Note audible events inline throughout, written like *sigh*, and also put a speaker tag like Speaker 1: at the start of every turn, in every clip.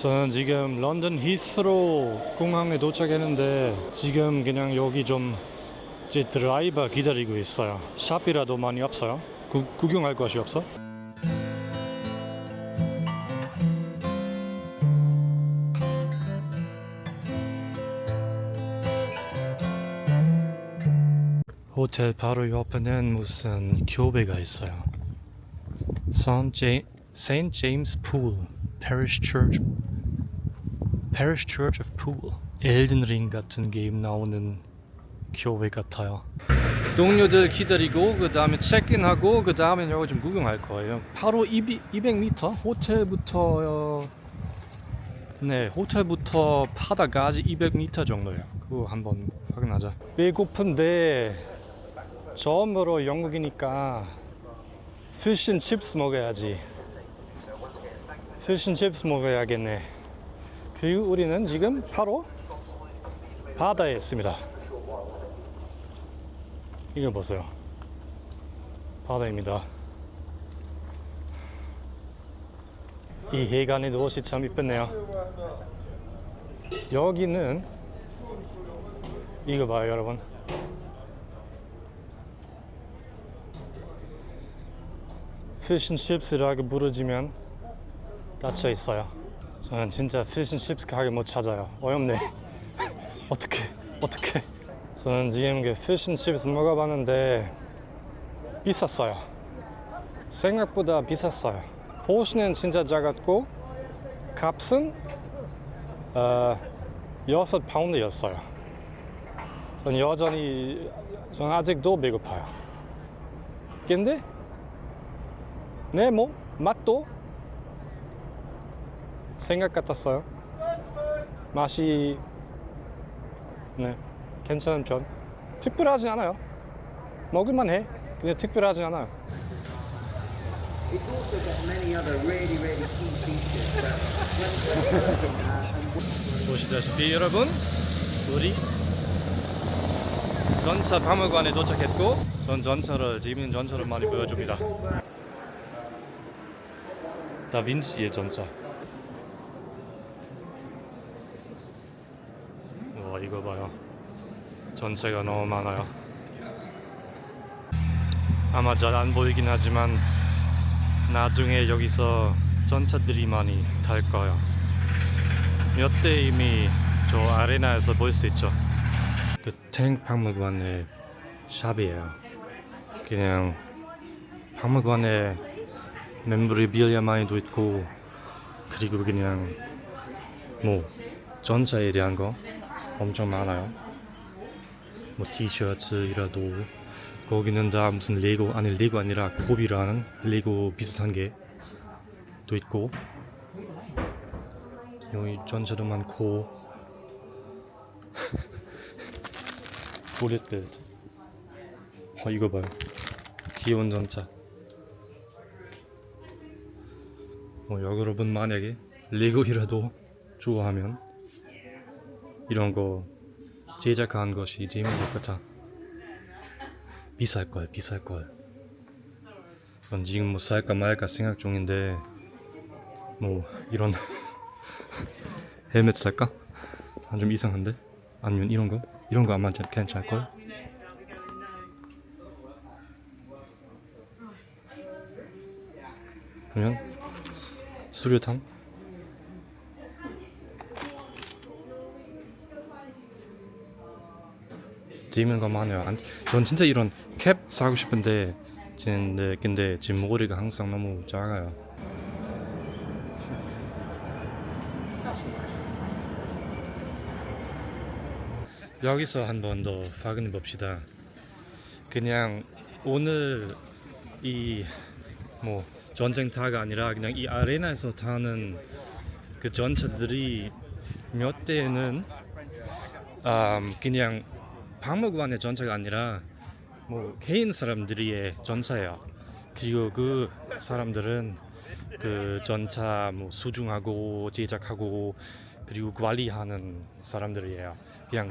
Speaker 1: 저는 지금 런던 히스로 공항에 도착했는데 지금 그냥 여기 좀 제 드라이버 기다리고 있어요. 샵이라도 많이 없어요. 구, 구경할 것이 없어? 호텔 바로 옆에는 무슨 교배가 있어요. St. Ja- St. James Pool Parish Church Parish Church of Pool 엘든링 같은 게임 나오는 교회 같아요. 동료들 기다리고 그 다음에 체크인하고 그 다음에 여기 좀 구경할 거예요. 바로 200m 호텔부터 네 호텔부터 바다까지 200m 정도예요. 그거 한번 확인하자. 배고픈데 처음으로 영국이니까 피쉬 앤 칩스 먹어야지. 피쉬 앤 칩스 먹어야겠네. 그리고 우리는 지금 바로 바다에 있습니다. 이거 보세요. 바다입니다. 이 해관의 옷이 참 이쁘네요. 여기는 이거 봐요, 여러분. 피쉬 칩스라고 부르지면 닫혀 있어요. 저는 진짜 피쉬칩스 가게 못 찾아요. 어렵네. 어떻게 어떻게? 저는 지금 그 피쉬칩스 먹어봤는데 비쌌어요. 생각보다 비쌌어요. 포시는 진짜 작았고 값은 어, 6 파운드였어요. 전 여전히 전 아직도 배고파요. 근데 네, 뭐 맛도 생각 같았어요. 맛이 네 괜찮은 편. 특별하지 않아요. 먹을만해. 근데 특별하지 않아요.
Speaker 2: It's also got many other really, really key features
Speaker 1: 전차 박물관에 도착했고 전 전차를 재밌는 전차를 많이 보여줍니다. 다빈치의 전차. 와 이거 봐요. 전차가 너무 많아요. 아마 잘 안 보이긴 하지만 나중에 여기서 전차들이 많이 탈 거예요. 몇 대 이미 저 아레나에서 볼 수 있죠. 그 탱 박물관의 샵이에요. 그냥 박물관에 멤버리빌리아 많이도 있고 그리고 그냥 뭐 전차에 대한 거 엄청 많아요. 뭐 티셔츠이라도 거기는 다 무슨 레고 아니 레고 아니라 고비라는 레고 비슷한 게 또 있고 여기 전차도 많고. *laughs* Bulletbuild 어 이거 봐요. 귀여운 전차. 뭐 여러분 만약에 레고이라도 좋아하면 이런 거 제작한 것이 재밌을 것 같아 비쌀 걸 비쌀 걸 전 지금 뭐 살까 말까 생각 중인데 뭐 이런 *laughs* 헬멧 살까? 아, 좀 이상한데? 아니면 이런 거? 이런 거 아마 괜찮을 걸? 그러면 수류탄? 거 많아요. 안- 전 진짜 이런 캡 사고 싶은데 근데 근데 지금 머리가 항상 너무 작아요. 여기서 한 번더 확인해 봅시다. 그냥 오늘 이 뭐 전쟁타가 아니라 그냥 이 아레나에서 타는 그 전차들이 몇 대는 음, 그냥 박물관의 전차가 아니라 뭐 개인 사람들의 전차예요. 그리고 그 사람들은 그 전차 뭐 수중하고 제작하고 그리고 관리하는 사람들이에요. 그냥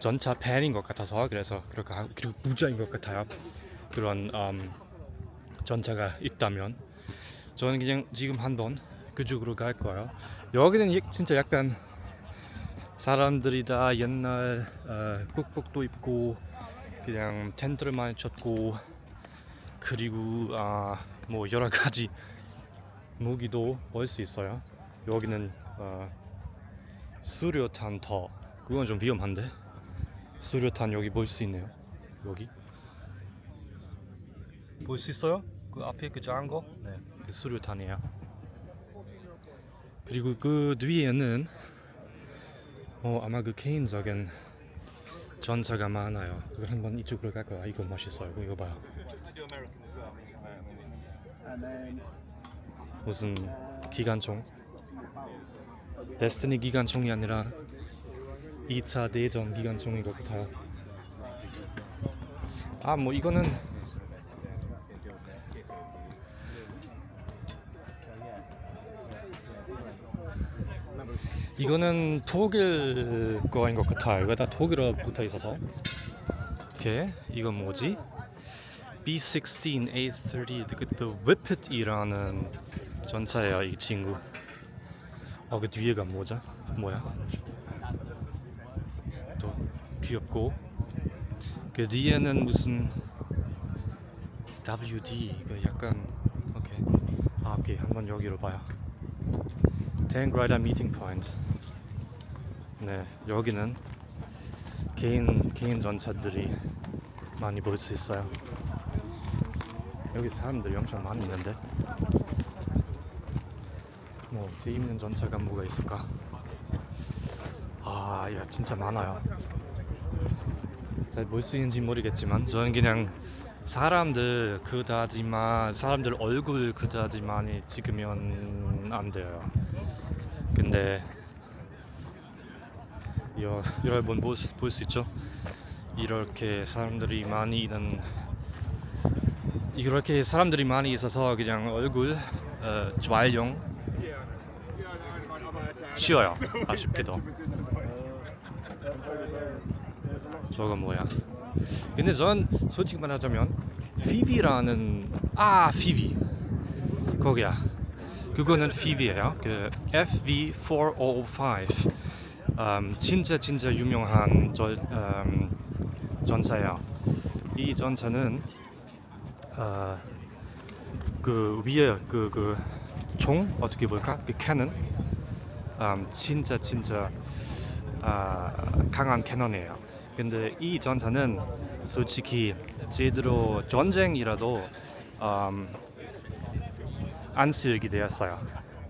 Speaker 1: 전차 팬인 것 같아서 그래서 그렇게 그리고 부자인 것 같아요. 그런 음, 전차가 있다면 저는 그냥 지금 한번 그쪽으로 갈 거예요. 여기는 이- 진짜 약간 사람들이 다 옛날 어, 국복도 입고 그냥 텐트를 많이 쳤고 그리고 아, 뭐 여러 가지 무기도 볼 수 있어요. 여기는 어, 수류탄 더 그건 좀 위험한데 수류탄 여기 볼 수 있네요. 여기 볼 수 있어요? 그 앞에 그 작은 거? 네, 그 수류탄이에요. 그리고 그 뒤에는 어 아마 그 개인적인 전차가 많아요. 이거 한번 이쪽으로 갈 거야. 이거 멋있어요. 이거 봐요. 무슨 기관총? 데스티니 기관총이 아니라 2차 대전 기관총인 것 같아요. 아뭐 이거는 이거는 독일 거인 것 같아요. 이거 다 독일어 붙어 있어서. 이렇게 이건 뭐지? B16 A30 그 The Whippet이라는 전차예요. 이 친구. 어, 그 뒤에가 뭐죠? 뭐야? 또 귀엽고 그 뒤에는 무슨 WD 그 약간 오케이 아 오케이 한번 여기로 봐요. Tank Rider Meeting Point. 네, 여기는 개인 개인 전차들이 많이 볼 수 있어요. 여기 사람들이 엄청 많이 있는데. 뭐 재밌는 전차가 뭐가 있을까? 아, 야 진짜 많아요. 잘 볼 수 있는지 모르겠지만 저는 그냥 사람들 그다지만 사람들 얼굴 그다지 많이 찍으면 안 돼요. 근데 여, 여러분 볼수 있죠? 이렇게 사람들이 많이 있는 이렇게 사람들이 많이 있어서 그냥 얼굴 어, 촬영 쉬워요. 아쉽게도. 저거 뭐야. 근데 전 솔직히 말하자면 피비라는 아 피비. 거기야 그거는 피비예요. 그 FV405 음, 진짜 진짜 유명한 저, 음, 전차예요. 이 전차는 어, 그 위에 그 그 총 어떻게 볼까? 그 캐논? 음, 진짜 진짜 아, 강한 캐논이에요. 근데 이 전차는 솔직히 제대로 전쟁이라도 음, 안 쓰게 되었어요.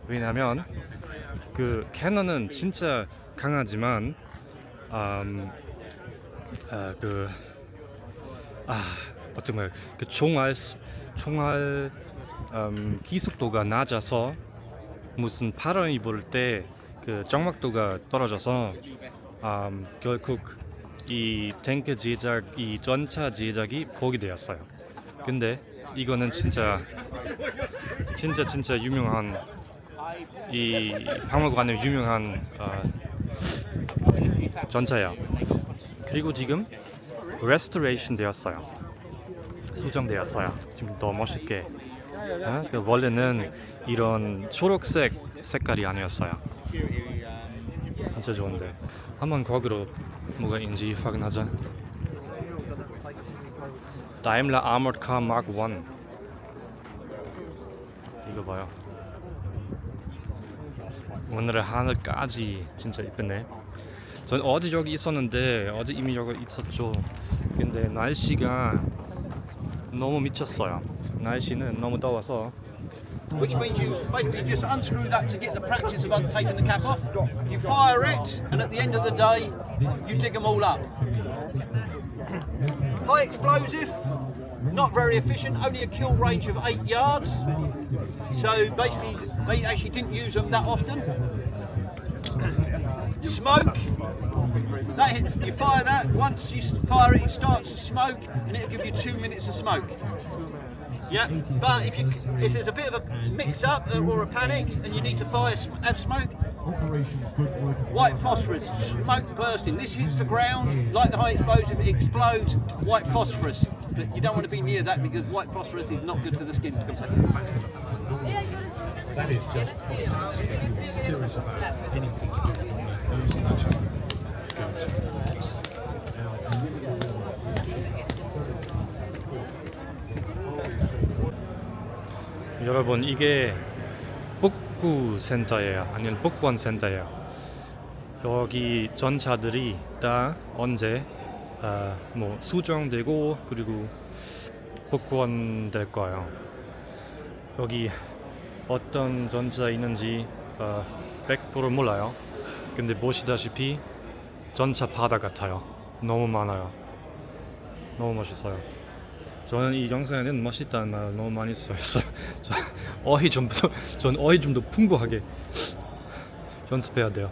Speaker 1: 왜냐하면 그 캐논은 진짜 강하지만 음, 아, 그 아, 어떻게 말그 총알 수- 총알 음, 기속도가 낮아서 무슨 바람이 불때그 정막도가 떨어져서 음, 결국 이 탱크 제작, 이 전차 제작이 포기되었어요. 근데 이거는 진짜 진짜 진짜 유명한 이 박물관에 유명한 어, 전차예요. 그리고 지금 레스토레이션 되었어요. 수정되었어요. 지금 더 멋있게. 어? 그 원래는 이런 초록색 색깔이 아니었어요. 진짜 좋은데 한번 거기로 뭐가 있는지 확인하자. Daimler Armored Car Mark 1 이거 봐요. 오늘의 하늘까지 진짜 이쁘네. 전 어제 여기 있었는데 어제 이미 여기 있었죠. 근데 날씨가 너무 미쳤어요. 날씨는 너무 더워서
Speaker 3: which means you basically just unscrew that to get the practice of un- taking the cap off. You fire it, and at the end of the day, you dig them all up. High explosive, not very efficient, only a kill range of eight yards. So basically, they actually didn't use them that often. Smoke. That you fire that once you fire it, it starts to smoke, and it'll give you two minutes of smoke. Yeah, but if you if there's a bit of a mix-up uh, or a panic and you need to fire have smoke, white phosphorus, smoke bursting. This hits the ground like the high explosive, it explodes. White phosphorus, but you don't want to be near that because white phosphorus is not good for the skin.
Speaker 4: That is just politics. If you're serious about anything to do with your life, those are the two go-to.
Speaker 1: 여러분 이게 북구 센터예요. 아니면 북권 센터예요. 여기 전차들이 다 언제 아, 뭐 수정되고 그리고 복원될 거예요. 여기 어떤 전차 있는지 어, 100% 몰라요. 근데 보시다시피 전차 바다 같아요. 너무 많아요. 너무 멋있어요. 저는 이 영상에는 멋있다는 말 너무 많이 써있어요. *laughs* 저 어휘 좀더 전 어휘 좀 더 풍부하게 연습해야 돼요.